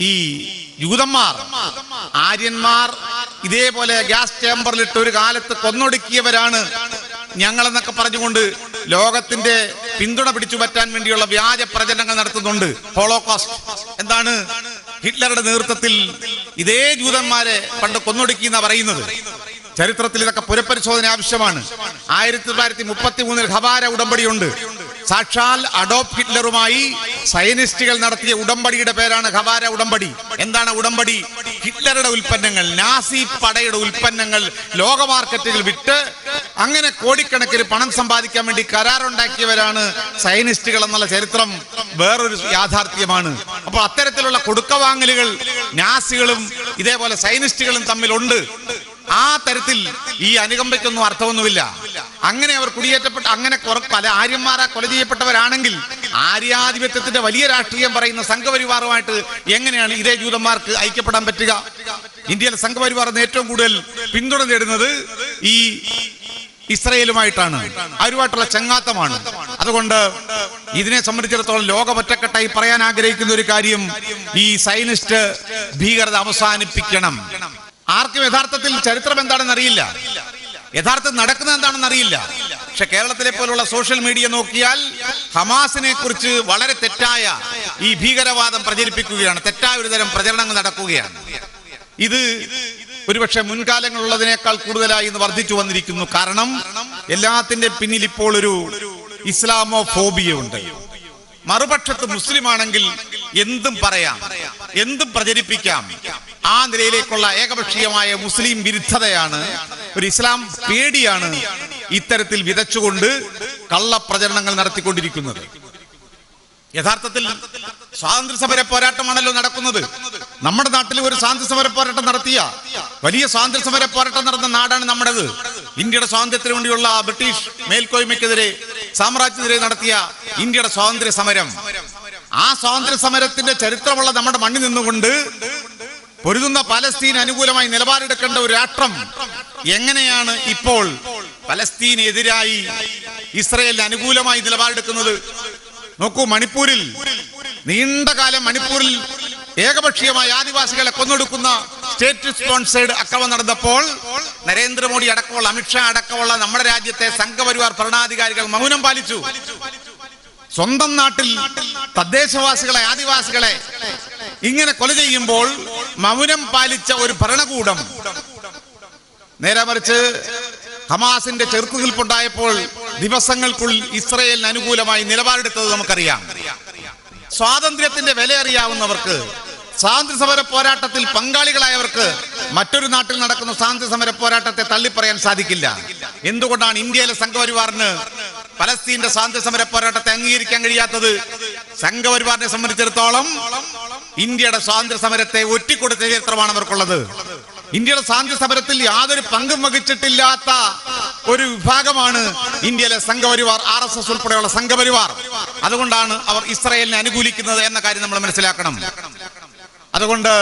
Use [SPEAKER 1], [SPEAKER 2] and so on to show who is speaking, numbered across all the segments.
[SPEAKER 1] ഈ ജൂതന്മാർ ആര്യന്മാർ ഇതേപോലെ ഗ്യാസ് ചേമ്പറിലിട്ട് ഒരു കാലത്ത് കൊന്നൊടുക്കിയവരാണ് ഞങ്ങളെന്നൊക്കെ പറഞ്ഞുകൊണ്ട് ലോകത്തിന്റെ പിന്തുണ പിടിച്ചു പറ്റാൻ വേണ്ടിയുള്ള വ്യാജ പ്രചരണങ്ങൾ നടത്തുന്നുണ്ട്. ഹോളോകോസ്റ്റ് എന്താണ് ഹിറ്റ്ലറുടെ നേതൃത്വത്തിൽ ഇതേ ജൂതന്മാരെ പണ്ട് കൊന്നൊടുക്കി എന്നാ പറയുന്നത്. ചരിത്രത്തിൽ ഇതൊക്കെ പുനഃപരിശോധന ആവശ്യമാണ്. ആയിരത്തി തൊള്ളായിരത്തി മുപ്പത്തി മൂന്നിൽ ഹവാര ഉടമ്പടിയുണ്ട്. സാക്ഷാൽ അഡോപ് ഹിറ്റ്ലറുമായി സയനിസ്റ്റുകൾ നടത്തിയ ഉടമ്പടിയുടെ പേരാണ് ഹവാര ഉടമ്പടി. എന്താണ് ഉടമ്പടി? ഹിറ്റ്ലറുടെ ഉൽപ്പന്നങ്ങൾ നാസി പടയുടെ ഉൽപ്പന്നങ്ങൾ ലോക മാർക്കറ്റുകൾ വിട്ട് അങ്ങനെ കോടിക്കണക്കിന് പണം സമ്പാദിക്കാൻ വേണ്ടി കരാറുണ്ടാക്കിയവരാണ് സയനിസ്റ്റുകൾ എന്നുള്ള ചരിത്രം വേറൊരു യാഥാർത്ഥ്യമാണ്. അപ്പോൾ അത്തരത്തിലുള്ള കൊടുക്കവാങ്ങലുകൾ നാസികളും ഇതേപോലെ സയനിസ്റ്റുകളും തമ്മിലുണ്ട്. ആ തരത്തിൽ ഈ അനുകമ്പയ്ക്കൊന്നും അർത്ഥമൊന്നുമില്ല. അങ്ങനെ അവർ കുടിയേറ്റപ്പെട്ട അങ്ങനെ പല ആര്യന്മാരാ കൊല ചെയ്യപ്പെട്ടവരാണെങ്കിൽ ആര്യാധിപത്യത്തിന്റെ വലിയ രാഷ്ട്രീയം പറയുന്ന സംഘപരിവാറുമായിട്ട് എങ്ങനെയാണ് ഇതേ ജൂതന്മാർക്ക് ഐക്യപ്പെടാൻ പറ്റുക? ഇന്ത്യയിലെ സംഘപരിവാർ ഏറ്റവും കൂടുതൽ പിന്തുണ നേടുന്നത് ഈ ഇസ്രയേലുമായിട്ടാണ്. അവരുമായിട്ടുള്ള ചങ്ങാത്തമാണ്. അതുകൊണ്ട് ഇതിനെ സംബന്ധിച്ചിടത്തോളം ലോകം ഒറ്റക്കെട്ടായി പറയാൻ ആഗ്രഹിക്കുന്ന ഒരു കാര്യം ഈ സൈനിസ്റ്റ് ഭീകരത അവസാനിപ്പിക്കണം. ആർക്കും യഥാർത്ഥത്തിൽ ചരിത്രം എന്താണെന്ന് അറിയില്ല. യഥാർത്ഥത്തിൽ നടക്കുന്നത് എന്താണെന്ന് അറിയില്ല. പക്ഷെ കേരളത്തിലെ പോലുള്ള സോഷ്യൽ മീഡിയ നോക്കിയാൽ ഹമാസിനെ കുറിച്ച് വളരെ തെറ്റായ ഈ ഭീകരവാദം പ്രചരിപ്പിക്കുകയാണ്. തെറ്റായ ഒരു തരം പ്രചരണങ്ങൾ നടക്കുകയാണ്. ഇത് ഒരുപക്ഷെ മുൻകാലങ്ങളുള്ളതിനേക്കാൾ കൂടുതലായി ഇന്ന് വർദ്ധിച്ചു വന്നിരിക്കുന്നു. കാരണം എല്ലാത്തിന്റെ പിന്നിൽ ഇപ്പോൾ ഒരു ഇസ്ലാമോ ഫോബിയ ഉണ്ട്. മറുപക്ഷത്ത് മുസ്ലിം ആണെങ്കിൽ എന്തും പറയാം എന്തും പ്രചരിപ്പിക്കാം. ആ നിലയിലേക്കുള്ള ഏകപക്ഷീയമായ മുസ്ലിം വിരുദ്ധതയാണ് ഒരു ഇസ്ലാം പേടിയാണ് ഇത്തരത്തിൽ വിതച്ചുകൊണ്ട് കള്ളപ്രചരണങ്ങൾ നടത്തിക്കൊണ്ടിരിക്കുന്നത്. യഥാർത്ഥത്തിൽ സ്വാതന്ത്ര്യ സമര പോരാട്ടമാണല്ലോ നടക്കുന്നത്. നമ്മുടെ നാട്ടിൽ ഒരു സ്വാതന്ത്ര്യ സമര പോരാട്ടം നടത്തിയ വലിയ സ്വാതന്ത്ര്യ സമര പോരാട്ടം നടന്ന നാടാണ് നമ്മുടേത്. ഇന്ത്യയുടെ സ്വാതന്ത്ര്യത്തിന് വേണ്ടിയുള്ള ബ്രിട്ടീഷ് മേൽക്കോയ്മയ്ക്കെതിരെ സാമ്രാജ്യത്തിനെതിരെ നടത്തിയ ഇന്ത്യയുടെ സ്വാതന്ത്ര്യ സമരം ആ സ്വാതന്ത്ര്യ സമരത്തിന്റെ ചരിത്രമുള്ള നമ്മുടെ മണ്ണിൽ നിന്നുകൊണ്ട് പൊരുതുന്ന പലസ്തീൻ അനുകൂലമായി നിലപാടെടുക്കേണ്ട ഒരു രാഷ്ട്രം എങ്ങനെയാണ് ഇപ്പോൾ പലസ്തീനെതിരായി ഇസ്രയേലിന് അനുകൂലമായി നിലപാടെടുക്കുന്നത്? നോക്കൂ മണിപ്പൂരിൽ നീണ്ട കാലം മണിപ്പൂരിൽ ഏകപക്ഷീയമായി ആദിവാസികളെ കൊന്നൊടുക്കുന്ന സ്റ്റേറ്റ് സ്പോൺസേഡ് അക്രമം നടന്നപ്പോൾ നരേന്ദ്രമോദി അടക്കമുള്ള അമിത്ഷാ അടക്കമുള്ള നമ്മുടെ രാജ്യത്തെ സംഘപരിവാർ ഭരണാധികാരികൾ മൗനം പാലിച്ചു. സ്വന്തം നാട്ടിൽ തദ്ദേശവാസികളെ ആദിവാസികളെ ഇങ്ങനെ കൊല ചെയ്യുമ്പോൾ മൗനം പാലിച്ച ഒരു ഭരണകൂടം. നേരെ മറിച്ച് ഹമാസിന്റെ ചെറുത്തുനിൽപ്പുണ്ടായപ്പോൾ ദിവസങ്ങൾക്കുള്ളിൽ ഇസ്രയേലിന് അനുകൂലമായി നിലപാടെടുത്തത് നമുക്കറിയാം. സ്വാതന്ത്ര്യത്തിന്റെ വില അറിയാവുന്നവർക്ക് സ്വാതന്ത്ര്യ സമര പോരാട്ടത്തിൽ പങ്കാളികളായവർക്ക് മറ്റൊരു നാട്ടിൽ നടക്കുന്ന സ്വാതന്ത്ര്യ സമര പോരാട്ടത്തെ തള്ളിപ്പറയാൻ സാധിക്കില്ല. എന്തുകൊണ്ടാണ് ഇന്ത്യയിലെ സംഘപരിവാറിന് പലസ്തീന്റെ സ്വാതന്ത്ര്യ സമര പോരാട്ടത്തെ അംഗീകരിക്കാൻ കഴിയാത്തത് സംഘപരിവാറിനെ സംബന്ധിച്ചിടത്തോളം ഇന്ത്യയുടെ സ്വാതന്ത്ര്യ സമരത്തെ ഒറ്റിക്കൊടുത്ത ചരിത്രമാണ് അവർക്കുള്ളത്. ഇന്ത്യയുടെ സ്വാതന്ത്ര്യ സമരത്തിൽ യാതൊരു പങ്കും വഹിച്ചിട്ടില്ലാത്ത ഒരു വിഭാഗമാണ് ഇന്ത്യയിലെ സംഘപരിവാർ ആർ എസ് എസ് ഉൾപ്പെടെയുള്ള സംഘപരിവാർ. അതുകൊണ്ടാണ് അവർ ഇസ്രായേലിനെ അനുകൂലിക്കുന്നത് എന്ന കാര്യം നമ്മൾ മനസ്സിലാക്കണം. അതുകൊണ്ട്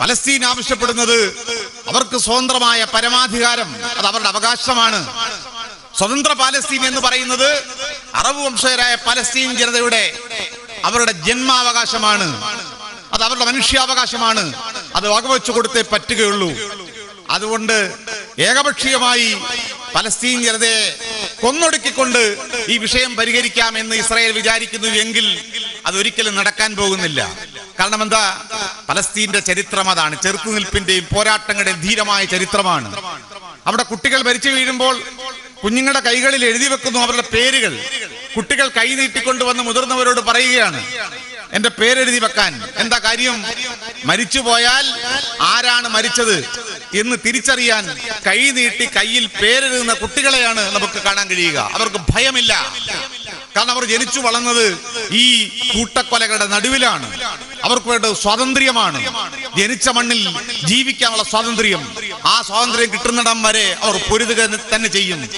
[SPEAKER 1] പലസ്തീൻ ആവശ്യപ്പെടുന്നത് അവർക്ക് സ്വതന്ത്രമായ പരമാധികാരം അത് അവരുടെ അവകാശമാണ്. സ്വതന്ത്ര പാലസ്തീൻ എന്ന് പറയുന്നത് അറബ് വംശജരായ പലസ്തീൻ ജനതയുടെ അവരുടെ ജന്മാവകാശമാണ്. അത് അവരുടെ മനുഷ്യാവകാശമാണ്. അത് വകവെച്ചു കൊടുത്തേ പറ്റുകയുള്ളൂ. അതുകൊണ്ട് ഏകപക്ഷീയമായി പലസ്തീൻ ജനതയെ കൊന്നൊടുക്കിക്കൊണ്ട് ഈ വിഷയം പരിഹരിക്കാമെന്ന് ഇസ്രായേൽ വിചാരിക്കുന്നു എങ്കിൽ അതൊരിക്കലും നടക്കാൻ പോകുന്നില്ല. കാരണം എന്താ? പലസ്തീന്റെ ചരിത്രം അതാണ്. ചെറുത്തുനിൽപ്പിന്റെയും പോരാട്ടങ്ങളുടെയും ധീരമായ ചരിത്രമാണ്. അവിടെ കുട്ടികൾ മരിച്ചു വീഴുമ്പോൾ കുഞ്ഞുങ്ങളുടെ കൈകളിൽ എഴുതി വെക്കുന്നു അവരുടെ പേരുകൾ. കുട്ടികൾ കൈ നീട്ടിക്കൊണ്ടുവന്ന് മുതിർന്നവരോട് പറയുകയാണ്. എന്റെ പേരെഴുതി വെക്കാൻ. എന്താ കാര്യം? മരിച്ചു പോയാൽ ആരാണ് മരിച്ചത് എന്ന് തിരിച്ചറിയാൻ കൈ നീട്ടി കയ്യിൽ പേരെഴുതുന്ന കുട്ടികളെയാണ് നമുക്ക് കാണാൻ കഴിയുക. അവർക്ക് ഭയമില്ല. കാരണം അവർ ജനിച്ചു വളർന്നത് ഈ കൂട്ടക്കൊലകളുടെ നടുവിലാണ്. അവർക്ക് വേണ്ട സ്വാതന്ത്ര്യമാണ്. ജനിച്ച മണ്ണിൽ ജീവിക്കാനുള്ള സ്വാതന്ത്ര്യം. ആ സ്വാതന്ത്ര്യം കിട്ടുന്നിടം വരെ അവർ പൊരുതുക തന്നെ ചെയ്യും.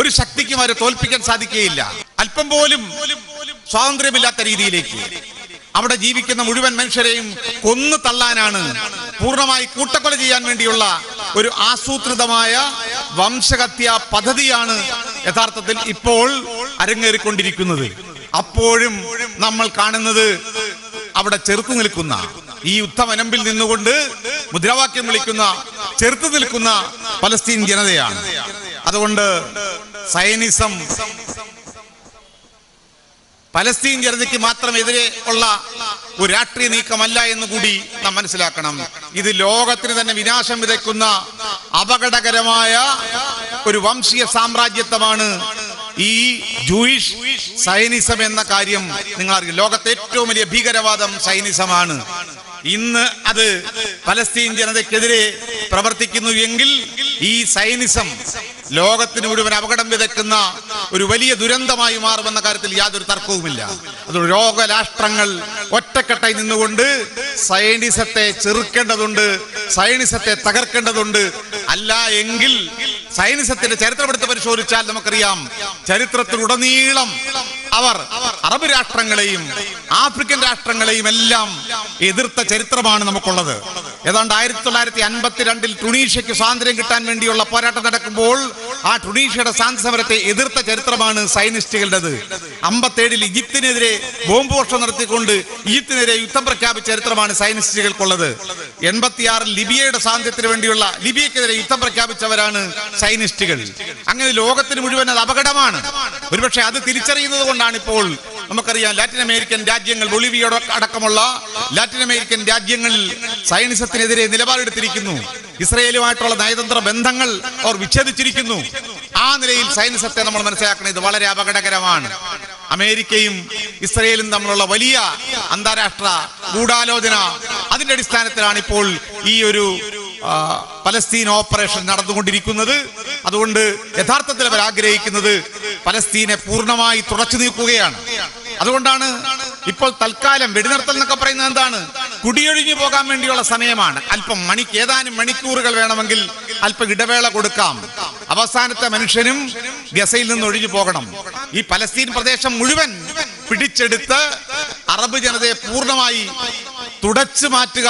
[SPEAKER 1] ഒരു ശക്തിക്കും അവരെ തോൽപ്പിക്കാൻ സാധിക്കുകയില്ല. അല്പം പോലും സ്വാതന്ത്ര്യമില്ലാത്ത രീതിയിലേക്ക്. അവിടെ ജീവിക്കുന്ന മുഴുവൻ മനുഷ്യരെയും കൊന്നു തള്ളാനാണ് പൂർണമായി കൂട്ടക്കൊല ചെയ്യാൻ വേണ്ടിയുള്ള ഒരു ആസൂത്രിതമായ വംശഹത്യ പദ്ധതിയാണ് യഥാർത്ഥത്തിൽ ഇപ്പോൾ അരങ്ങേറിക്കൊണ്ടിരിക്കുന്നത്. അപ്പോഴും നമ്മൾ കാണുന്നത് അവിടെ ചെറുത്തു നിൽക്കുന്ന ഈ യുദ്ധമനമ്പിൽ നിന്നുകൊണ്ട് മുദ്രാവാക്യം വിളിക്കുന്ന ചെറുത്തു നിൽക്കുന്ന പലസ്തീൻ ജനതയാണ്. അതുകൊണ്ട് സൈനിസം പലസ്തീൻ ജനതയ്ക്ക് മാത്രം എതിരെ ഉള്ള ഒരു രാഷ്ട്രീയ നീക്കമല്ല എന്ന് കൂടി നാം മനസ്സിലാക്കണം. ഇത് ലോകത്തിന് തന്നെ വിനാശം വിതയ്ക്കുന്ന അപകടകരമായ ഒരു വംശീയ സാമ്രാജ്യത്വമാണ് ഈ ജൂയിഷ് സൈനിസം എന്ന കാര്യം നിങ്ങൾ അറിയും ലോകത്തെ ഏറ്റവും വലിയ ഭീകരവാദം സൈനിസമാണ്. ഇന്ന് അത് പലസ്തീൻ ജനതയ്ക്കെതിരെ പ്രവർത്തിക്കുന്നു എങ്കിൽ ഈ സൈനിസം ലോകത്തിന് മുഴുവൻ അപകടം വിതയ്ക്കുന്ന ഒരു വലിയ ദുരന്തമായി മാറുമെന്ന കാര്യത്തിൽ യാതൊരു തർക്കവുമില്ല. അത് ലോകരാഷ്ട്രങ്ങൾ ഒറ്റക്കെട്ടായി നിന്നുകൊണ്ട് സൈനിസത്തെ ചെറുക്കേണ്ടതുണ്ട് സൈനിസത്തെ തകർക്കേണ്ടതുണ്ട്. അല്ല എങ്കിൽ സൈനിസത്തിന്റെ ചരിത്രമെടുത്ത് പരിശോധിച്ചാൽ നമുക്കറിയാം ചരിത്രത്തിലുടനീളം അവർ അറബ് രാഷ്ട്രങ്ങളെയും ആഫ്രിക്കൻ രാഷ്ട്രങ്ങളെയും എല്ലാം എതിർത്ത ചരിത്രമാണ് നമുക്കുള്ളത്. ഏതാണ്ട് ആയിരത്തി തൊള്ളായിരത്തി അൻപത്തിരണ്ടിൽ ടുണീഷ്യക്ക് സ്വാതന്ത്ര്യം കിട്ടാൻ വേണ്ടിയുള്ള പോരാട്ടം നടക്കുമ്പോൾ ആ ടുണീഷ്യയുടെ ശാന്തി സമരത്തെ എതിർത്ത ചരിത്രമാണ് സൈനിസ്റ്റുകളുടേത് അമ്പത്തേഴിൽ ഈജിപ്തിനെതിരെ ബോംബ് നടത്തിക്കൊണ്ട് ഈജിപ്തിനെതിരെ യുദ്ധം പ്രഖ്യാപിച്ച ചരിത്രമാണ് സൈനിസ്റ്റുകൾക്കുള്ളത് എൺപത്തിയാറിൽ ലിബിയയുടെ സ്വാതന്ത്ര്യത്തിന് വേണ്ടിയുള്ള ലിബിയക്കെതിരെ യുദ്ധം പ്രഖ്യാപിച്ചവരാണ് സൈനിസ്റ്റുകൾ അങ്ങനെ ലോകത്തിന് മുഴുവൻ അത് അപകടമാണ്. ഒരുപക്ഷെ അത് തിരിച്ചറിയുന്നത് കൊണ്ടാണ് ഇപ്പോൾ നമുക്കറിയാം ലാറ്റിൻ അമേരിക്കൻ രാജ്യങ്ങൾ ബൊളിവിയോട് അടക്കമുള്ള ലാറ്റിൻ അമേരിക്കൻ രാജ്യങ്ങൾ സൈനിസത്തിനെതിരെ നിലപാടെടുത്തിരിക്കുന്നു. ഇസ്രയേലുമായിട്ടുള്ള നയതന്ത്ര ബന്ധങ്ങൾ അവർ വിച്ഛേദിച്ചിരിക്കുന്നു. ആ നിലയിൽ സൈനസത്തെ നമ്മൾ മനസ്സിലാക്കണം ഇത് വളരെ അപകടകരമാണ്. അമേരിക്കയും ഇസ്രയേലും തമ്മിലുള്ള വലിയ അന്താരാഷ്ട്ര ഗൂഢാലോചന അതിന്റെ അടിസ്ഥാനത്തിലാണ് ഇപ്പോൾ ഈ ഒരു പലസ്തീൻ ഓപ്പറേഷൻ നടന്നുകൊണ്ടിരിക്കുന്നത്. അതുകൊണ്ട് യഥാർത്ഥത്തിൽ അവർ ആഗ്രഹിക്കുന്നത് പലസ്തീനെ പൂർണമായി തുടച്ചു നീക്കുകയാണ്. അതുകൊണ്ടാണ് ഇപ്പോൾ തൽക്കാലം വെടിനിർത്തൽ എന്നൊക്കെ പറയുന്നത് എന്താണ്? കുടിയൊഴിഞ്ഞു പോകാൻ വേണ്ടിയുള്ള സമയമാണ്. അല്പം മണിക്ക് ഏതാനും മണിക്കൂറുകൾ വേണമെങ്കിൽ അല്പം ഇടവേള കൊടുക്കാം. അവസാനത്തെ മനുഷ്യനും ഗസയിൽ നിന്ന് ഒഴിഞ്ഞു പോകണം. ഈ പലസ്തീൻ പ്രദേശം മുഴുവൻ പിടിച്ചെടുത്ത് അറബ് ജനതയെ പൂർണമായി തുടച്ചു മാറ്റുക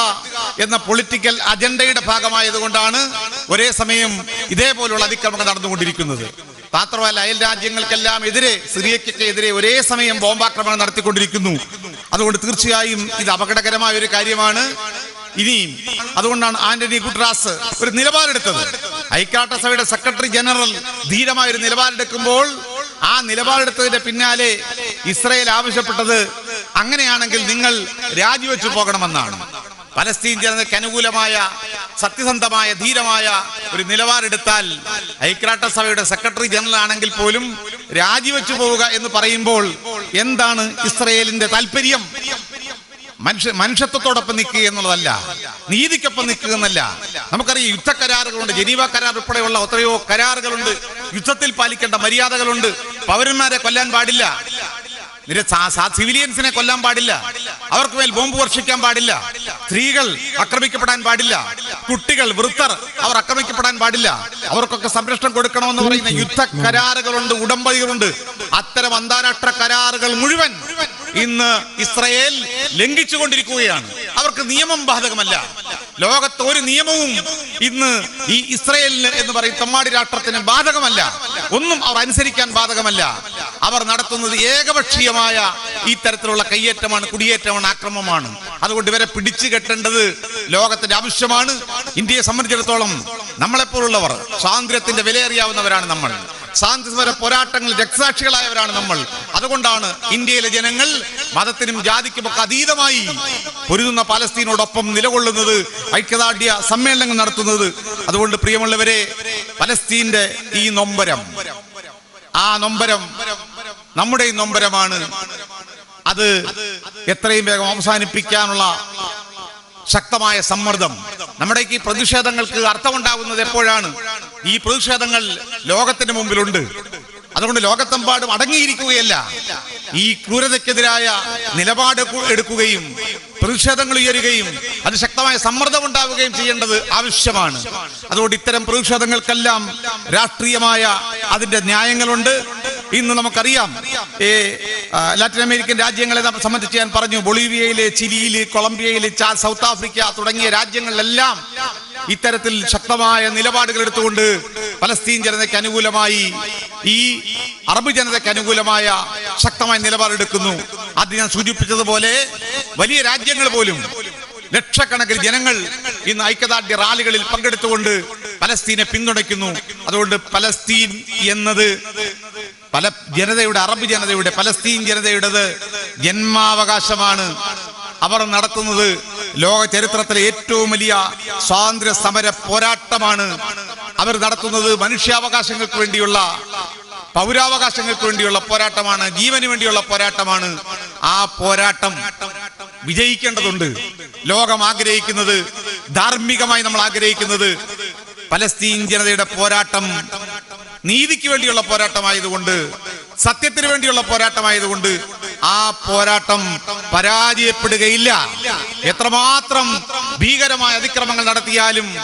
[SPEAKER 1] എന്ന പൊളിറ്റിക്കൽ അജണ്ടയുടെ ഭാഗമായതുകൊണ്ടാണ് ഒരേ സമയം ഇതേപോലുള്ള അതിക്രമങ്ങൾ നടന്നുകൊണ്ടിരിക്കുന്നത്. മാത്രമല്ല അയൽ രാജ്യങ്ങൾക്കെല്ലാം എതിരെ സിറിയയ്ക്കൊക്കെ എതിരെ ഒരേ സമയം ബോംബാക്രമണം നടത്തിക്കൊണ്ടിരിക്കുന്നു. അതുകൊണ്ട് തീർച്ചയായും ഇത് അപകടകരമായ ഒരു കാര്യമാണ്. ഇനിയും അതുകൊണ്ടാണ് ആന്റണി ഗുട്രാസ് ഒരു നിലപാടെടുത്തത്. ഐക്യരാഷ്ട്രസഭയുടെ സെക്രട്ടറി ജനറൽ ധീരമായ ഒരു നിലപാടെടുക്കുമ്പോൾ ആ നിലപാടെടുത്തതിന്റെ പിന്നാലെ ഇസ്രയേൽ ആവശ്യപ്പെട്ടത് അങ്ങനെയാണെങ്കിൽ നിങ്ങൾ രാജിവെച്ചു പോകണമെന്നാണ്. പലസ്തീൻ ജനതയ്ക്ക് അനുകൂലമായ സത്യസന്ധമായ ധീരമായ ഒരു നിലപാടെടുത്താൽ ഐക്യരാഷ്ട്ര സഭയുടെ സെക്രട്ടറി ജനറൽ ആണെങ്കിൽ പോലും രാജിവെച്ചു പോവുക എന്ന് പറയുമ്പോൾ എന്താണ് ഇസ്രയേലിന്റെ താല്പര്യം മനുഷ്യ മനുഷ്യത്വത്തോടൊപ്പം നിൽക്കുക എന്നുള്ളതല്ല നീതിക്കൊപ്പം നിൽക്കുക എന്നല്ല. നമുക്കറിയാം യുദ്ധ കരാറുകളുണ്ട് ജനീവ കരാർ ഉൾപ്പെടെയുള്ള എത്രയോ കരാറുകളുണ്ട്. യുദ്ധത്തിൽ പാലിക്കേണ്ട മര്യാദകളുണ്ട്. പൗരന്മാരെ കൊല്ലാൻ പാടില്ല. സിവിലിയൻസിനെ കൊല്ലാൻ പാടില്ല. അവർക്ക് മേൽ ബോംബ് വർഷിക്കാൻ പാടില്ല. സ്ത്രീകൾ ആക്രമിക്കപ്പെടാൻ പാടില്ല. കുട്ടികൾ വൃത്തർ അവർ ആക്രമിക്കപ്പെടാൻ പാടില്ല. അവർക്കൊക്കെ സംരക്ഷണം കൊടുക്കണമെന്ന് പറയുന്ന യുദ്ധ കരാറുകളുണ്ട് ഉടമ്പടികളുണ്ട്. അത്തരം അന്താരാഷ്ട്ര കരാറുകൾ മുഴുവൻ ഇന്ന് ഇസ്രയേൽ ലംഘിച്ചുകൊണ്ടിരിക്കുകയാണ്. അവർക്ക് നിയമം ബാധകമല്ല. ലോകത്ത് ഒരു നിയമവും ഇന്ന് ഈ ഇസ്രയേലിന് എന്ന് പറയും തമ്മാടി രാഷ്ട്രത്തിന് ബാധകമല്ല. ഒന്നും അവർ അനുസരിക്കാൻ ബാധകമല്ല. അവർ നടത്തുന്നത് ഏകപക്ഷീയമായ ഈ തരത്തിലുള്ള കയ്യേറ്റമാണ് കുടിയേറ്റമാണ് ആക്രമമാണ്. അതുകൊണ്ട് ഇവരെ പിടിച്ചു കെട്ടേണ്ടത് ലോകത്തിന്റെ ആവശ്യമാണ്. ഇന്ത്യയെ സംബന്ധിച്ചിടത്തോളം നമ്മളെപ്പോലുള്ളവർ സ്വാതന്ത്ര്യത്തിന്റെ വിലയേറിയാവുന്നവരാണ് നമ്മൾ. സ്വാതന്ത്ര്യസമര പോരാട്ടങ്ങളിൽ രക്തസാക്ഷികളായവരാണ് നമ്മൾ. അതുകൊണ്ടാണ് ഇന്ത്യയിലെ ജനങ്ങൾ മതത്തിനും ജാതിക്കും ഒക്കെ അതീതമായി പൊരുതുന്ന പാലസ്തീനോടൊപ്പം നിലകൊള്ളുന്നത് ഐക്യദാർഢ്യ സമ്മേളനങ്ങൾ നടത്തുന്നത്. അതുകൊണ്ട് പ്രിയമുള്ളവരെ പലസ്തീന്റെ ഈ നൊമ്പരം ആ നൊമ്പരം നമ്മുടെ ഈ നൊമ്പരമാണ്. അത് എത്രയും വേഗം അവസാനിപ്പിക്കാനുള്ള ശക്തമായ സമ്മർദ്ദം. നമ്മുടെ ഈ പ്രതിഷേധങ്ങൾക്ക് അർത്ഥമുണ്ടാകുന്നത് എപ്പോഴാണ്? ഈ പ്രതിഷേധങ്ങൾ ലോകത്തിന് മുമ്പിലുണ്ട്. അതുകൊണ്ട് ലോകത്തെമ്പാടും അടങ്ങിയിരിക്കുകയല്ല. ഈ ക്രൂരതയ്ക്കെതിരായ നിലപാട് എടുക്കുകയും പ്രതിഷേധങ്ങൾ ഉയരുകയും അത് ശക്തമായ സമ്മർദ്ദം ഉണ്ടാവുകയും ചെയ്യേണ്ടത് ആവശ്യമാണ്. അതുകൊണ്ട് ഇത്തരം പ്രതിഷേധങ്ങൾക്കെല്ലാം രാഷ്ട്രീയമായ അതിന്റെ ന്യായങ്ങളുണ്ട്. ഇന്ന് നമുക്കറിയാം ഈ ലാറ്റിൻ അമേരിക്കൻ രാജ്യങ്ങളെ സംബന്ധിച്ച് ഞാൻ പറഞ്ഞു ബൊളീവിയയിലെ ചിലിയിൽ കൊളംബിയയിൽ സൗത്ത് ആഫ്രിക്ക തുടങ്ങിയ രാജ്യങ്ങളിലെല്ലാം ഇത്തരത്തിൽ ശക്തമായ നിലപാടുകൾ എടുത്തുകൊണ്ട് പലസ്തീൻ ജനതയ്ക്ക് അനുകൂലമായി ഈ അറബ് ജനതയ്ക്ക് അനുകൂലമായ ശക്തമായ നിലപാടെടുക്കുന്നു. അത് ഞാൻ സൂചിപ്പിച്ചതുപോലെ വലിയ രാജ്യങ്ങൾ പോലും ലക്ഷക്കണക്കിന് ജനങ്ങൾ ഇന്ന് ഐക്യദാർഢ്യ റാലികളിൽ പങ്കെടുത്തുകൊണ്ട് പലസ്തീനെ പിന്തുണയ്ക്കുന്നു. അതുകൊണ്ട് പലസ്തീൻ എന്നത് പല ജനതയുടെ അറബ് ജനതയുടെ പലസ്തീൻ ജനതയുടേത് ജന്മാവകാശമാണ്. അവർ നടത്തുന്നത് ലോക ചരിത്രത്തിലെ ഏറ്റവും വലിയ സ്വാതന്ത്ര്യ സമര പോരാട്ടമാണ്. അവർ നടത്തുന്നത് മനുഷ്യാവകാശങ്ങൾക്ക് വേണ്ടിയുള്ള പൗരാവകാശങ്ങൾക്ക് വേണ്ടിയുള്ള പോരാട്ടമാണ് ജീവന് വേണ്ടിയുള്ള പോരാട്ടമാണ്. ആ പോരാട്ടം വിജയിക്കേണ്ടതുണ്ട്. ലോകം ആഗ്രഹിക്കുന്നത് ധാർമ്മികമായി നമ്മൾ ആഗ്രഹിക്കുന്നത് പലസ്തീൻ ജനതയുടെ പോരാട്ടം നീതിക്ക് വേണ്ടിയുള്ള പോരാട്ടമായതുകൊണ്ട് സത്യത്തിന് വേണ്ടിയുള്ള പോരാട്ടമായതുകൊണ്ട് ആ പോരാട്ടം പരാജയപ്പെടുകയില്ല. എത്രമാത്രം ഭീകരമായ അതിക്രമങ്ങൾ നടത്തിയാലും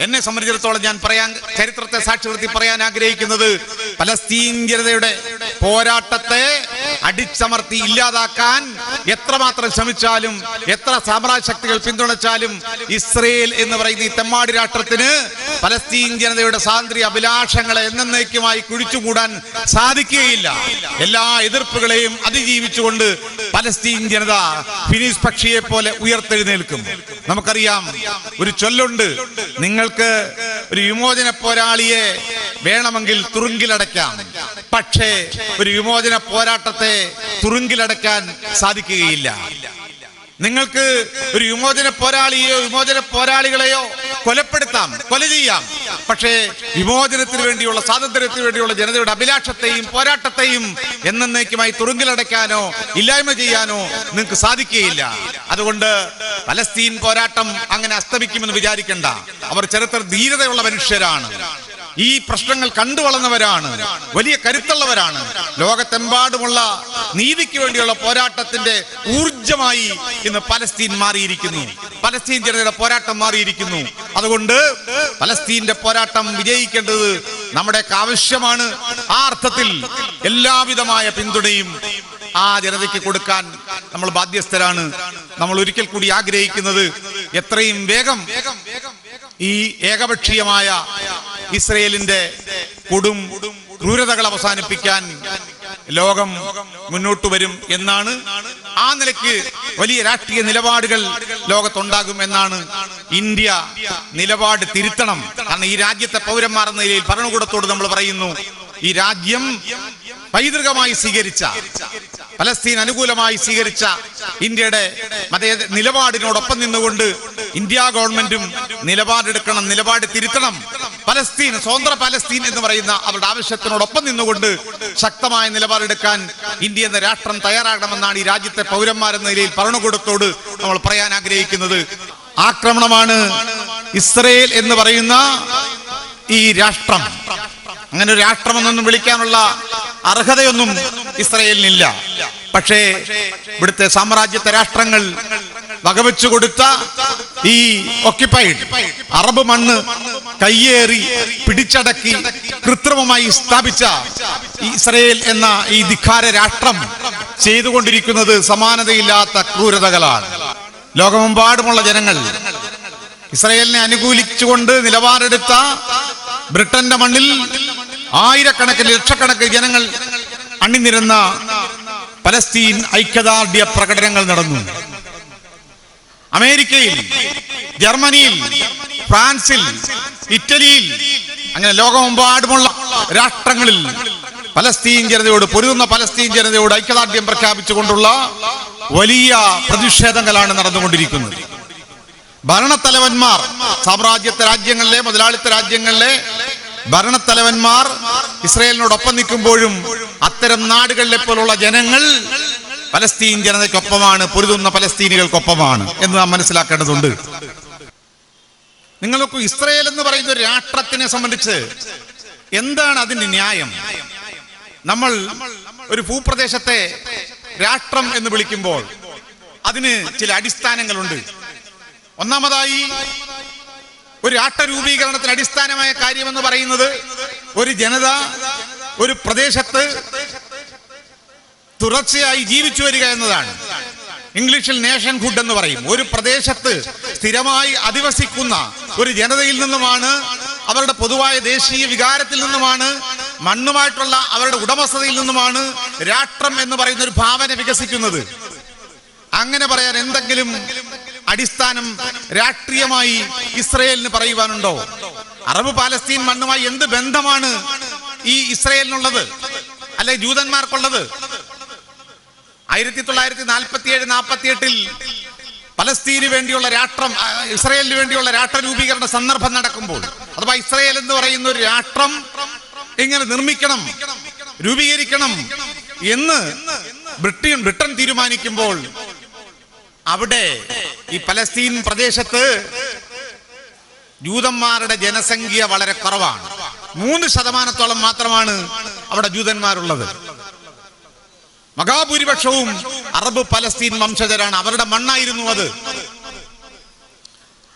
[SPEAKER 1] എന്നെ സംബന്ധിച്ചിടത്തോളം ഞാൻ പറയാൻ ചരിത്രത്തെ സാക്ഷി പറയാൻ ആഗ്രഹിക്കുന്നത് പലസ്തീൻ ജനതയുടെ പോരാട്ടത്തെ അടിച്ചമർത്തി ഇല്ലാതാക്കാൻ എത്രമാത്രം ശ്രമിച്ചാലും എത്ര സാമ്രാജ്യ ശക്തികൾ പിന്തുണച്ചാലും ഇസ്രയേൽ എന്ന് പറയുന്ന ഈ തെമ്മാടി രാഷ്ട്രത്തിന് പലസ്തീൻ ജനതയുടെ സ്വാതന്ത്ര്യ അഭിലാഷങ്ങളെ എന്നേക്കുമായി കുഴിച്ചുകൂടാൻ സാധിക്കുകയില്ല. എല്ലാ എതിർപ്പുകളെയും അതിജീവിച്ചുകൊണ്ട് പലസ്തീൻ ജനത ഫിനീസ് പക്ഷിയെ പോലെ ഉയർത്തെഴുന്നേൽക്കും. നമുക്കറിയാം ഒരു ചൊല്ലുണ്ട് നിങ്ങൾക്ക് ഒരു വിമോചന പോരാളിയെ വേണമെങ്കിൽ തുറുങ്കിലടയ്ക്കാം. പക്ഷേ ഒരു വിമോചന പോരാട്ടത്തെ തുറുങ്കിലടയ്ക്കാൻ സാധിക്കുകയില്ല. നിങ്ങൾക്ക് ഒരു വിമോചന പോരാളിയെയോ വിമോചന പോരാളികളെയോ കൊലപ്പെടുത്താം കൊല ചെയ്യാം. പക്ഷേ വിമോചനത്തിന് വേണ്ടിയുള്ള സ്വാതന്ത്ര്യത്തിന് വേണ്ടിയുള്ള ജനതയുടെ അഭിലാഷത്തെയും പോരാട്ടത്തെയും എന്നേക്കുമായി തുറുങ്കിലടയ്ക്കാനോ ഇല്ലായ്മ ചെയ്യാനോ നിങ്ങൾക്ക് സാധിക്കുകയില്ല. അതുകൊണ്ട് പലസ്തീൻ പോരാട്ടം അങ്ങനെ അസ്തമിക്കുമെന്ന് വിചാരിക്കണ്ട. അവർ ചരിത്ര ധീരതയുള്ള മനുഷ്യരാണ്. ഈ പ്രശ്നങ്ങൾ കണ്ടു വളർന്നവരാണ് വലിയ കരുത്തുള്ളവരാണ്. ലോകത്തെമ്പാടുമുള്ള നീതിക്ക് വേണ്ടിയുള്ള പോരാട്ടത്തിന്റെ ഊർജമായി ഇന്ന് പലസ്തീൻ മാറിയിരിക്കുന്നു. പലസ്തീൻ ജനതയുടെ പോരാട്ടം മാറിയിരിക്കുന്നു. അതുകൊണ്ട് പലസ്തീന്റെ പോരാട്ടം വിജയിക്കേണ്ടത് നമ്മുടെ ആവശ്യമാണ്. ആ അർത്ഥത്തിൽ എല്ലാവിധമായ പിന്തുണയും ആ ജനതയ്ക്ക് കൊടുക്കാൻ നമ്മൾ ബാധ്യസ്ഥരാണ്. നമ്മൾ ഒരിക്കൽ കൂടി ആഗ്രഹിക്കുന്നത് എത്രയും വേഗം ഈ ഏകപക്ഷീയമായ ഇസ്രയേലിന്റെ കൊടും ക്രൂരതകൾ അവസാനിപ്പിക്കാൻ ലോകം മുന്നോട്ട് വരും എന്നാണ് ആ നിലയ്ക്ക് വലിയ രാഷ്ട്രീയ നിലപാടുകൾ ലോകത്തുണ്ടാകും എന്നാണ് ഇന്ത്യ നിലപാട് തിരുത്തണം. കാരണം ഈ രാജ്യത്തെ പൗരന്മാർ എന്ന നിലയിൽ ഭരണകൂടത്തോട് നമ്മൾ പറയുന്നു ഈ രാജ്യം പൈതൃകമായി സ്വീകരിച്ച പലസ്തീൻ അനുകൂലമായി സ്വീകരിച്ച ഇന്ത്യയുടെ മതേ നിലപാടിനോടൊപ്പം നിന്നുകൊണ്ട് ഇന്ത്യ ഗവൺമെന്റും നിലപാടെടുക്കണം നിലപാട് തിരുത്തണം. പലസ്തീൻ സ്വതന്ത്ര പലസ്തീൻ എന്ന് പറയുന്ന അവരുടെ ആവശ്യത്തിനോടൊപ്പം നിന്നുകൊണ്ട് ശക്തമായ നിലപാടെടുക്കാൻ ഇന്ത്യ എന്ന രാഷ്ട്രം തയ്യാറാകണമെന്നാണ് ഈ രാജ്യത്തെ പൗരന്മാരെന്ന നിലയിൽ ഭരണകൂടത്തോട് നമ്മൾ പറയാൻ ആഗ്രഹിക്കുന്നത്. ആക്രമണമാണ് ഇസ്രയേൽ എന്ന് പറയുന്ന ഈ രാഷ്ട്രം. അങ്ങനെ ഒരു രാഷ്ട്രമെന്നൊന്നും വിളിക്കാനുള്ള അർഹതയൊന്നും ഇസ്രയേലിനില്ല. പക്ഷേ ഇവിടുത്തെ സാമ്രാജ്യത്തെ രാഷ്ട്രങ്ങൾ വകവെച്ചു കൊടുത്ത ഈ ഒക്യുപ്പൈഡ് അറബ് മണ്ണ് കയ്യേറി പിടിച്ചടക്കി കൃത്രിമമായി സ്ഥാപിച്ച ഇസ്രയേൽ എന്ന ഈ ധിഖാര രാഷ്ട്രം ചെയ്തുകൊണ്ടിരിക്കുന്നത് സമാനതയില്ലാത്ത ക്രൂരതകളാണ്. ലോകമെമ്പാടുമുള്ള ജനങ്ങൾ ഇസ്രയേലിനെ അനുകൂലിച്ചുകൊണ്ട് നിലപാടെടുത്ത ബ്രിട്ടന്റെ മണ്ണിൽ ആയിരക്കണക്കിന് ലക്ഷക്കണക്കിന് ജനങ്ങൾ അണിനിരുന്ന പലസ്തീൻ ഐക്യദാർഢ്യ പ്രകടനങ്ങൾ നടന്നു. അമേരിക്കയിൽ ജർമ്മനിയിൽ ഫ്രാൻസിൽ ഇറ്റലിയിൽ അങ്ങനെ ലോകമെമ്പാടുമുള്ള രാഷ്ട്രങ്ങളിൽ പലസ്തീൻ ജനതയോട് പൊരുതുന്ന പലസ്തീൻ ജനതയോട് ഐക്യദാർഢ്യം പ്രഖ്യാപിച്ചുകൊണ്ടുള്ള വലിയ പ്രതിഷേധങ്ങളാണ് നടന്നുകൊണ്ടിരിക്കുന്നത്. ഭരണത്തലവന്മാർ സാമ്രാജ്യത്തെ രാജ്യങ്ങളിലെ മുതലാളിത്ത രാജ്യങ്ങളിലെ ഭരണത്തലവന്മാർ ഇസ്രയേലിനോടൊപ്പം നിൽക്കുമ്പോഴും അത്തരം നാടുകളിലെ പോലുള്ള ജനങ്ങൾ പലസ്തീൻ ജനതയ്ക്കൊപ്പമാണ് പൊരുതുന്ന പലസ്തീനികൾക്കൊപ്പമാണ് എന്ന് നാം മനസ്സിലാക്കേണ്ടതുണ്ട്. നിങ്ങൾക്ക് ഇസ്രയേൽ എന്ന് പറയുന്ന ഒരു രാഷ്ട്രത്തിനെ സംബന്ധിച്ച് എന്താണ് അതിന്റെ ന്യായം? നമ്മൾ ഒരു ഭൂപ്രദേശത്തെ രാഷ്ട്രം എന്ന് വിളിക്കുമ്പോൾ അതിന് ചില അടിസ്ഥാനങ്ങളുണ്ട്. ഒന്നാമതായി ഒരു രാഷ്ട്ര രൂപീകരണത്തിന് അടിസ്ഥാനമായ കാര്യമെന്ന് പറയുന്നത് ഒരു ജനത ഒരു പ്രദേശത്ത് തുടർച്ചയായി ജീവിച്ചു വരിക എന്നതാണ്. ഇംഗ്ലീഷിൽ നേഷൻ ഹുഡ് എന്ന് പറയും. ഒരു പ്രദേശത്ത് സ്ഥിരമായി അധിവസിക്കുന്ന ഒരു ജനതയിൽ നിന്നുമാണ് അവരുടെ പൊതുവായ ദേശീയ വികാരത്തിൽ നിന്നുമാണ് മണ്ണുമായിട്ടുള്ള അവരുടെ ഉടമസ്ഥതയിൽ നിന്നുമാണ് രാഷ്ട്രം എന്ന് പറയുന്ന ഒരു ഭാവന വികസിക്കുന്നത്. അങ്ങനെ പറയാൻ എന്തെങ്കിലും അടിസ്ഥാനം രാഷ്ട്രീയമായി ഇസ്രയേലിന് പറയുവാനുണ്ടോ? അറബ് പാലസ്തീൻ മണ്ണുമായി എന്ത് ബന്ധമാണ് ഈ ഇസ്രയേലിനുള്ളത്? അല്ലെ ജൂതന്മാർക്കുള്ളത്? ആയിരത്തി തൊള്ളായിരത്തി നാൽപ്പത്തി ഏഴ് നാൽപ്പത്തി എട്ടിൽ പലസ്തീന് വേണ്ടിയുള്ള രാഷ്ട്രം ഇസ്രയേലിന് വേണ്ടിയുള്ള രാഷ്ട്ര രൂപീകരണ സന്ദർഭം നടക്കുമ്പോൾ അഥവാ ഇസ്രയേൽ എന്ന് പറയുന്ന ഒരു രാഷ്ട്രം ഇങ്ങനെ നിർമ്മിക്കണം രൂപീകരിക്കണം എന്ന് ബ്രിട്ടൻ ബ്രിട്ടൻ തീരുമാനിക്കുമ്പോൾ അവിടെ ഈ പലസ്തീൻ പ്രദേശത്ത് ജൂതന്മാരുടെ ജനസംഖ്യ വളരെ കുറവാണ്. മൂന്ന് ശതമാനത്തോളം മാത്രമാണ് അവിടെ ജൂതന്മാരുള്ളത്. മഹാഭൂരിപക്ഷവും അറബ് പലസ്തീൻ വംശജരാണ്. അവരുടെ മണ്ണായിരുന്നു അത്.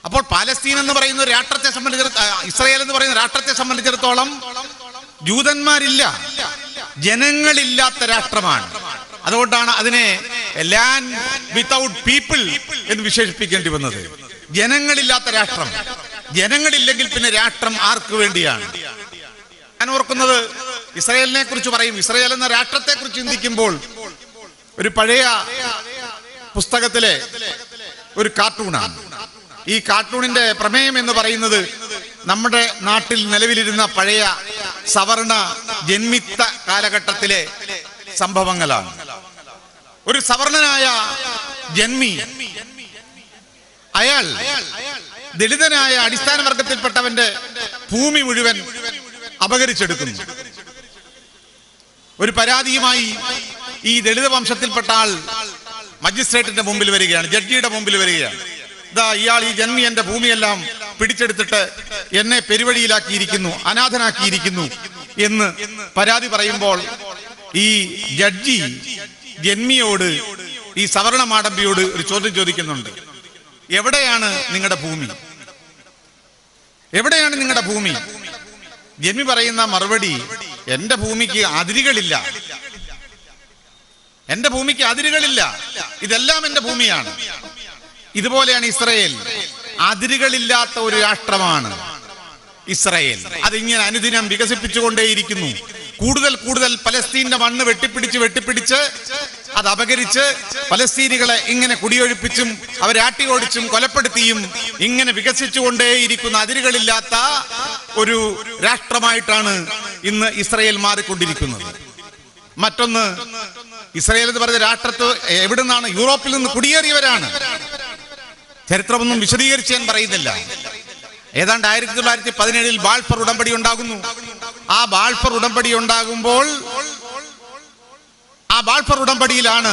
[SPEAKER 1] അപ്പോൾ പാലസ്തീൻ എന്ന് പറയുന്ന രാഷ്ട്രത്തെ സംബന്ധിച്ചിടത്തോളം ഇസ്രായേൽ എന്ന് പറയുന്ന രാഷ്ട്രത്തെ സംബന്ധിച്ചിടത്തോളം ജൂതന്മാരില്ല. ജനങ്ങളില്ലാത്ത രാഷ്ട്രമാണ്. അതുകൊണ്ടാണ് അതിനെ ലാൻഡ് വിത്തൗട്ട് പീപ്പിൾ എന്ന് വിശേഷിപ്പിക്കേണ്ടി വന്നത്. ജനങ്ങളില്ലാത്ത രാഷ്ട്രം. ജനങ്ങളില്ലെങ്കിൽ പിന്നെ രാഷ്ട്രം ആർക്ക് വേണ്ടിയാണ്? ഞാൻ ഓർക്കുന്നത് ഇസ്രയേലിനെ കുറിച്ച് പറയും. ഇസ്രയേൽ എന്ന രാഷ്ട്രത്തെ കുറിച്ച് ചിന്തിക്കുമ്പോൾ ഒരു പഴയ പുസ്തകത്തിലെ ഒരു കാർട്ടൂണാണ്. ഈ കാർട്ടൂണിന്റെ പ്രമേയം എന്ന് പറയുന്നത് നമ്മുടെ നാട്ടിൽ നിലവിലിരുന്ന പഴയ സവർണ ജന്മിത്ത കാലഘട്ടത്തിലെ സംഭവങ്ങളാണ്. ഒരു സവർണനായ ജന്മി അയാൾ ദളിതനായ അടിസ്ഥാന വർഗത്തിൽപ്പെട്ടവന്റെ ഭൂമി മുഴുവൻ അപകരിച്ചെടുക്കുന്നു ഒരു പരാതിയുമായി ഈ ദളിത വംശത്തിൽപ്പെട്ട ആൾ മജിസ്ട്രേറ്റിന്റെ മുമ്പിൽ വരികയാണ് ജഡ്ജിയുടെ മുമ്പിൽ വരികയാണ്. ഇതാ ഇയാൾ ഈ ജന്മി എന്റെ ഭൂമിയെല്ലാം പിടിച്ചെടുത്തിട്ട് എന്നെ പെരുവഴിയിലാക്കിയിരിക്കുന്നു അനാഥനാക്കിയിരിക്കുന്നു എന്ന് പരാതി പറയുമ്പോൾ ഈ ജഡ്ജി ജന്മിയോട് ഈ സവർണ മാടമ്പിയോട് ഒരു ചോദ്യം ചോദിക്കുന്നുണ്ട്. എവിടെയാണ് നിങ്ങളുടെ ഭൂമി? എവിടെയാണ് നിങ്ങളുടെ ഭൂമി? ജന്മി പറയുന്ന മറുപടി എന്റെ ഭൂമിക്ക് അതിരുകളില്ല. എന്റെ ഭൂമിക്ക് അതിരുകളില്ല. ഇതെല്ലാം എന്റെ ഭൂമിയാണ്. ഇതുപോലെയാണ് ഇസ്രയേൽ. അതിരുകളില്ലാത്ത ഒരു രാഷ്ട്രമാണ് ഇസ്രയേൽ. അതിങ്ങനെ അനുദിനം വികസിപ്പിച്ചുകൊണ്ടേയിരിക്കുന്നു. കൂടുതൽ കൂടുതൽ പലസ്തീന്റെ മണ്ണ് വെട്ടിപ്പിടിച്ച് വെട്ടിപ്പിടിച്ച് അത് അപകരിച്ച് പലസ്തീനികളെ ഇങ്ങനെ കുടിയൊഴിപ്പിച്ചും അവരെ ആട്ടി ഓടിച്ചും കൊലപ്പെടുത്തിയും ഇങ്ങനെ വികസിച്ചുകൊണ്ടേയിരിക്കുന്ന അതിരുകളില്ലാത്ത ഒരു രാഷ്ട്രമായിട്ടാണ് ഇന്ന് ഇസ്രയേൽ മാറിക്കൊണ്ടിരിക്കുന്നത്. മറ്റൊന്ന് ഇസ്രയേൽ എന്ന് പറഞ്ഞ രാഷ്ട്രത്ത് എവിടെ നിന്നാണ് യൂറോപ്പിൽ നിന്ന് കുടിയേറിയവരാണ്. ചരിത്രമൊന്നും വിശദീകരിച്ച് ഞാൻ പറയുന്നില്ല. ഏതാണ്ട് ആയിരത്തി തൊള്ളായിരത്തി പതിനേഴിൽ ബാൾഫർ ഉടമ്പടി ഉണ്ടാകുന്നു. ആ ബാൾഫർ ഉടമ്പടി ഉണ്ടാകുമ്പോൾ ആ ബാൾഫർ ഉടമ്പടിയിലാണ്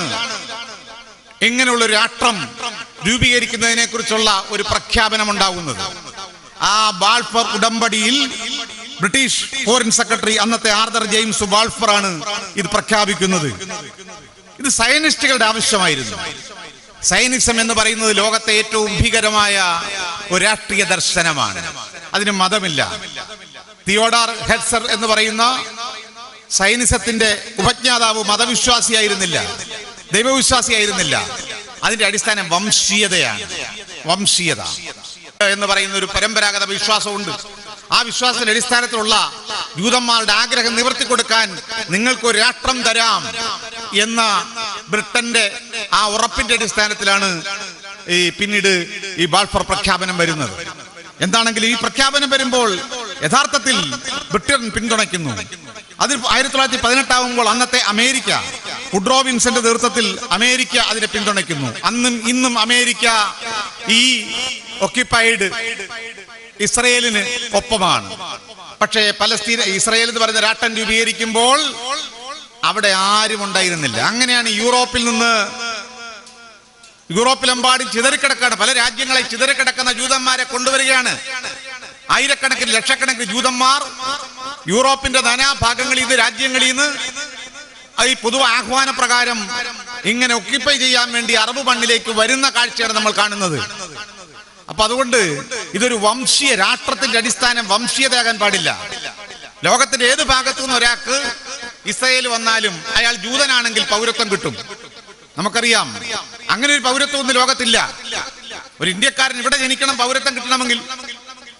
[SPEAKER 1] ഇങ്ങനെയുള്ള രാഷ്ട്രം രൂപീകരിക്കുന്നതിനെ കുറിച്ചുള്ള ഒരു പ്രഖ്യാപനം ഉണ്ടാകുന്നത് ആ ബാൾഫർ ഉടമ്പടിയിൽ ബ്രിട്ടീഷ് ഫോറിൻ സെക്രട്ടറി അന്നത്തെ ആർദർ ജെയിംസ് വാൾഫർ ആണ് ഇത് പ്രഖ്യാപിക്കുന്നത്. ഇത് സയനിസ്റ്റുകളുടെ ആവശ്യമായിരുന്നു. സൈനിസം എന്ന് പറയുന്നത് ലോകത്തെ ഏറ്റവും ഭീകരമായ ഒരു രാഷ്ട്രീയ ദർശനമാണ്. അതിന് മതമില്ല. തിയോഡാർ ഹെഡ്സർ എന്ന് പറയുന്ന സൈനിസത്തിന്റെ ഉപജ്ഞാതാവ് മതവിശ്വാസിയായിരുന്നില്ല. ദൈവവിശ്വാസിയായിരുന്നില്ല. അതിന്റെ അടിസ്ഥാനം വംശീയതയാണ്. വംശീയത. എന്ന് പറയുന്ന ഒരു പരമ്പരാഗത വിശ്വാസമുണ്ട്. ആ വിശ്വാസത്തിന്റെ അടിസ്ഥാനത്തിലുള്ള ജൂതന്മാരുടെ ആഗ്രഹം നിവർത്തി കൊടുക്കാൻ നിങ്ങൾക്ക് ഒരു രാഷ്ട്രം തരാം എന്ന ബ്രിട്ടന്റെ ആ ഉറപ്പിന്റെ അടിസ്ഥാനത്തിലാണ് ഈ പിന്നീട് ഈ ബാൾഫർ പ്രഖ്യാപനം വരുന്നത്. എന്താണെങ്കിലും ഈ പ്രഖ്യാപനം വരുമ്പോൾ യഥാർത്ഥത്തിൽ ബ്രിട്ടൻ പിന്തുണയ്ക്കുന്നു. അതിൽ ആയിരത്തി തൊള്ളായിരത്തി പതിനെട്ടാവുമ്പോൾ അന്നത്തെ അമേരിക്ക വുഡ്രോ വിൻസന്റെ നേതൃത്വത്തിൽ അമേരിക്ക അതിനെ പിന്തുണയ്ക്കുന്നു. അന്നും ഇന്നും അമേരിക്ക ഈ ഒക്യുപ്പൈഡ് ഇസ്രയേലിന് ഒപ്പമാണ്. പക്ഷേ പലസ്തീൻ ഇസ്രയേൽ എന്ന് പറയുന്ന രാഷ്ട്രം രൂപീകരിക്കുമ്പോൾ അവിടെ ആരും ഉണ്ടായിരുന്നില്ല. അങ്ങനെയാണ് യൂറോപ്പിൽ നിന്ന് യൂറോപ്പിലെമ്പാടും ചിതറിക്കിടക്കാണ്. പല രാജ്യങ്ങളെ ചിതറിക്കിടക്കുന്ന ജൂതന്മാരെ കൊണ്ടുവരികയാണ്. ആയിരക്കണക്കിന് ലക്ഷക്കണക്കിന് ജൂതന്മാർ യൂറോപ്പിന്റെ നാനാഭാഗങ്ങളിൽ നിന്ന് രാജ്യങ്ങളിൽ നിന്ന് ഈ പൊതു ആഹ്വാന പ്രകാരം ഇങ്ങനെ ഒക്യുപ്പൈ ചെയ്യാൻ വേണ്ടി അറബ് മണ്ണിലേക്ക് വരുന്ന കാഴ്ചയാണ് നമ്മൾ കാണുന്നത്. അപ്പൊ അതുകൊണ്ട് ഇതൊരു വംശീയ രാഷ്ട്രത്തിന്റെ അടിസ്ഥാനം വംശീയതയാകാൻ പാടില്ല. ലോകത്തിന്റെ ഏത് ഭാഗത്തു നിന്ന് ഒരാൾക്ക് ഇസ്രയേൽ വന്നാലും അയാൾ ജൂതനാണെങ്കിൽ പൗരത്വം കിട്ടും. നമുക്കറിയാം. അങ്ങനെ ഒരു പൗരത്വം ഒന്നും ലോകത്തില്ല. ഒരു ഇന്ത്യക്കാരൻ ഇവിടെ ജനിക്കണം പൗരത്വം കിട്ടണമെങ്കിൽ.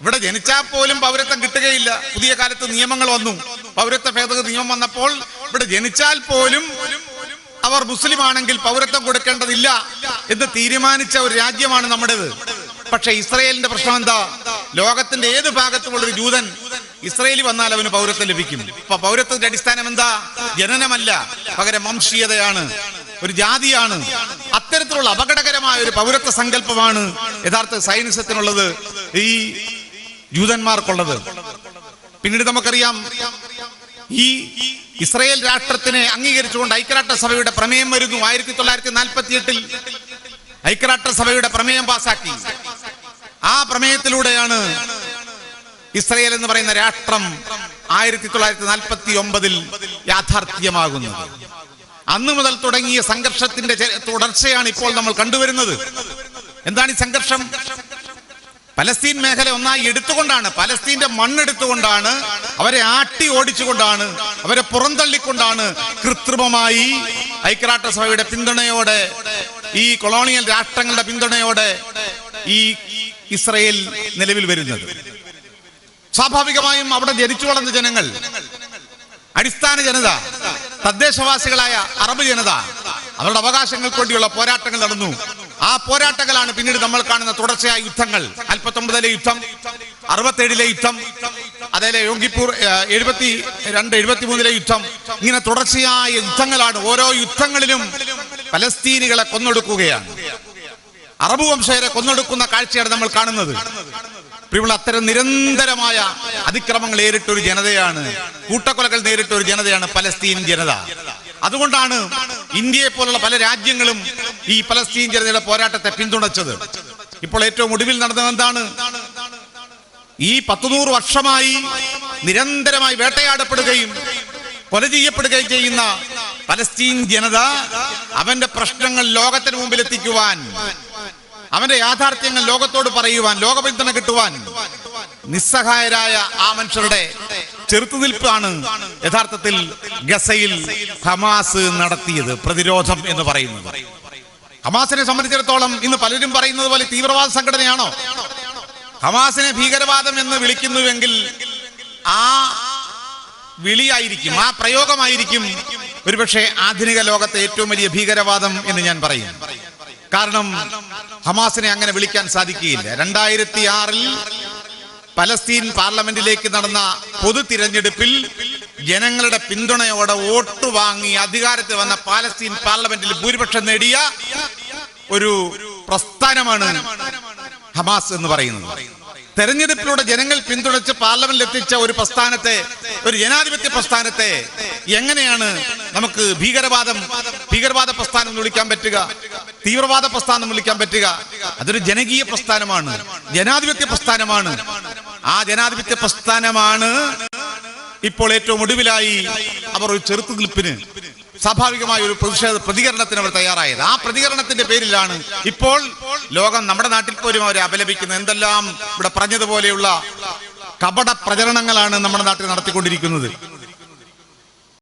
[SPEAKER 1] ഇവിടെ ജനിച്ചാൽ പോലും പൗരത്വം കിട്ടുകയില്ല. പുതിയ കാലത്ത് നിയമങ്ങൾ വന്നു. പൗരത്വ ഭേദഗതി നിയമം വന്നപ്പോൾ ഇവിടെ ജനിച്ചാൽ പോലും അവർ മുസ്ലിം ആണെങ്കിൽ പൗരത്വം കൊടുക്കേണ്ടതില്ല എന്ന് തീരുമാനിച്ച ഒരു രാജ്യമാണ് നമ്മുടേത്. പക്ഷെ ഇസ്രയേലിന്റെ പ്രശ്നം എന്താ? ലോകത്തിന്റെ ഏത് ഭാഗത്തുമുള്ള ഒരു ജൂതൻ ഇസ്രയേലി വന്നാൽ അവന് പൗരത്വം ലഭിക്കും. അപ്പൊ പൗരത്വത്തിന്റെ അടിസ്ഥാനം എന്താ? ജനനമല്ല പകരം വംശീയതയാണ് ഒരു ജാതിയാണ്. അത്തരത്തിലുള്ള അപകടകരമായ ഒരു പൗരത്വ സങ്കല്പമാണ് യഥാർത്ഥ സൈനിസത്തിനുള്ളത് ഈ ജൂതന്മാർക്കുള്ളത്. പിന്നീട് നമുക്കറിയാം ഈ ഇസ്രയേൽ രാഷ്ട്രത്തിനെ അംഗീകരിച്ചുകൊണ്ട് ഐക്യരാഷ്ട്ര സഭയുടെ പ്രമേയം വരുന്നു ആയിരത്തി തൊള്ളായിരത്തി നാൽപ്പത്തി എട്ടിൽ ഐക്യരാഷ്ട്രസഭയുടെ പ്രമേയം പാസാക്കി. ആ പ്രമേയത്തിലൂടെയാണ് ഇസ്രയേൽ എന്ന് പറയുന്ന രാഷ്ട്രം ആയിരത്തി തൊള്ളായിരത്തി നാൽപ്പത്തി ഒമ്പതിൽ യാഥാർത്ഥ്യമാകുന്നത്. അന്ന് മുതൽ തുടങ്ങിയ സംഘർഷത്തിന്റെ തുടർച്ചയാണ് ഇപ്പോൾ നമ്മൾ കണ്ടുവരുന്നത്. എന്താണ് ഈ സംഘർഷം? പലസ്തീൻ മേഖല ഒന്നായി എടുത്തുകൊണ്ടാണ് പലസ്തീന്റെ മണ്ണെടുത്തുകൊണ്ടാണ് അവരെ ആട്ടി ഓടിച്ചുകൊണ്ടാണ് അവരെ പുറന്തള്ളിക്കൊണ്ടാണ് കൃത്രിമമായി ഐക്യരാഷ്ട്രസഭയുടെ പിന്തുണയോടെ ഈ കൊളോണിയൽ രാഷ്ട്രങ്ങളുടെ പിന്തുണയോടെ ഈ ഇസ്രയേൽ നിലവിൽ വരുന്നത്. സ്വാഭാവികമായും അവിടെ ജനിച്ചു വളർന്ന ജനങ്ങൾ അടിസ്ഥാന ജനത തദ്ദേശവാസികളായ അറബ് ജനത അവരുടെ അവകാശങ്ങൾക്ക് വേണ്ടിയുള്ള പോരാട്ടങ്ങൾ നടന്നു. ആ പോരാട്ടങ്ങളാണ് പിന്നീട് നമ്മൾ കാണുന്ന തുടർച്ചയായ യുദ്ധങ്ങൾ. അൽപ്പത്തൊമ്പതിലെ യുദ്ധം അറുപത്തേഴിലെ യുദ്ധം അതേലെ യോഗിപ്പൂർ എഴുപത്തി രണ്ട് എഴുപത്തി മൂന്നിലെ യുദ്ധം. ഇങ്ങനെ തുടർച്ചയായ യുദ്ധങ്ങളാണ് ഓരോ യുദ്ധങ്ങളിലും പലസ്തീനികളെ കൊന്നൊടുക്കുകയാണ്. അറബ് വംശജരെ കൊന്നൊടുക്കുന്ന കാഴ്ചയാണ് നമ്മൾ കാണുന്നത്. അത്തരം നിരന്തരമായ അതിക്രമങ്ങൾ നേരിട്ട ഒരു ജനതയാണ് കൂട്ടക്കൊലകൾ നേരിട്ട ഒരു ജനതയാണ് പലസ്തീൻ ജനത. അതുകൊണ്ടാണ് ഇന്ത്യയെ പോലുള്ള പല രാജ്യങ്ങളും ഈ പലസ്തീൻ ജനതയുടെ പോരാട്ടത്തെ പിന്തുണച്ചത്. ഇപ്പോൾ ഏറ്റവും ഒടുവിൽ നടന്നത് എന്താണ്? ഈ പത്തുനൂറ് വർഷമായി നിരന്തരമായി വേട്ടയാടപ്പെടുകയും കൊല ചെയ്യപ്പെടുകയും ചെയ്യുന്ന പലസ്തീൻ ജനത അവന്റെ പ്രശ്നങ്ങൾ ലോകത്തിന് മുമ്പിൽ എത്തിക്കുവാൻ അവന്റെ യാഥാർത്ഥ്യങ്ങൾ ലോകത്തോട് പറയുവാൻ ലോക പിന്തുണ കിട്ടുവാൻ നിസ്സഹായരായ ആ മനുഷ്യരുടെ ചെറുത്തുനിൽപ്പാണ് യഥാർത്ഥത്തിൽ ഗസയിൽ ഹമാസ് നടത്തിയത് പ്രതിരോധം എന്ന് പറയുന്നത്. ഹമാസിനെ സംബന്ധിച്ചിടത്തോളം ഇന്ന് പലരും പറയുന്നത് പോലെ തീവ്രവാദ സംഘടനയാണോ? ഹമാസിനെ ഭീകരവാദം എന്ന് വിളിക്കുന്നുവെങ്കിൽ ആ വിളിയായിരിക്കും ആ പ്രയോഗമായിരിക്കും ഒരുപക്ഷെ ആധുനിക ലോകത്തെ ഏറ്റവും വലിയ ഭീകരവാദം എന്ന് ഞാൻ പറയും. കാരണം ഹമാസിനെ അങ്ങനെ വിളിക്കാൻ സാധിക്കുകയില്ല. രണ്ടായിരത്തി ആറിൽ പലസ്തീൻ പാർലമെന്റിലേക്ക് നടന്ന പൊതു തിരഞ്ഞെടുപ്പിൽ ജനങ്ങളുടെ പിന്തുണയോടെ വോട്ട് വാങ്ങി അധികാരത്തിൽ വന്ന പാലസ്തീൻ പാർലമെന്റിൽ ഭൂരിപക്ഷം നേടിയ ഒരു പ്രസ്ഥാനമാണ് ഹമാസ് എന്ന് പറയുന്നത്. തെരഞ്ഞെടുപ്പിലൂടെ ജനങ്ങൾ പിന്തുണച്ച് പാർലമെന്റിൽ എത്തിച്ച ഒരു പ്രസ്ഥാനത്തെ ഒരു ജനാധിപത്യ പ്രസ്ഥാനത്തെ എങ്ങനെയാണ് നമുക്ക് ഭീകരവാദം ഭീകരവാദ പ്രസ്ഥാനം എന്ന് വിളിക്കാൻ പറ്റുക? തീവ്രവാദ പ്രസ്ഥാനം എന്ന് വിളിക്കാൻ പറ്റുക? അതൊരു ജനകീയ പ്രസ്ഥാനമാണ് ജനാധിപത്യ പ്രസ്ഥാനമാണ്. ആ ജനാധിപത്യ പ്രസ്ഥാനമാണ് ഇപ്പോൾ ഏറ്റവും ഒടുവിലായി അവർ ഒരു ചെറുത്തുനിൽപ്പിന് സ്വാഭാവികമായ ഒരു പ്രതിഷേധ പ്രതികരണത്തിന് അവർ തയ്യാറായത്. ആ പ്രതികരണത്തിന്റെ പേരിലാണ് ഇപ്പോൾ ലോകം നമ്മുടെ നാട്ടിൽ പോലും അവരെ അപലപിക്കുന്നത്. എന്തെല്ലാം ഇവിടെ പറഞ്ഞതുപോലെയുള്ള കപട പ്രചരണങ്ങളാണ് നമ്മുടെ നാട്ടിൽ നടത്തിക്കൊണ്ടിരിക്കുന്നത്.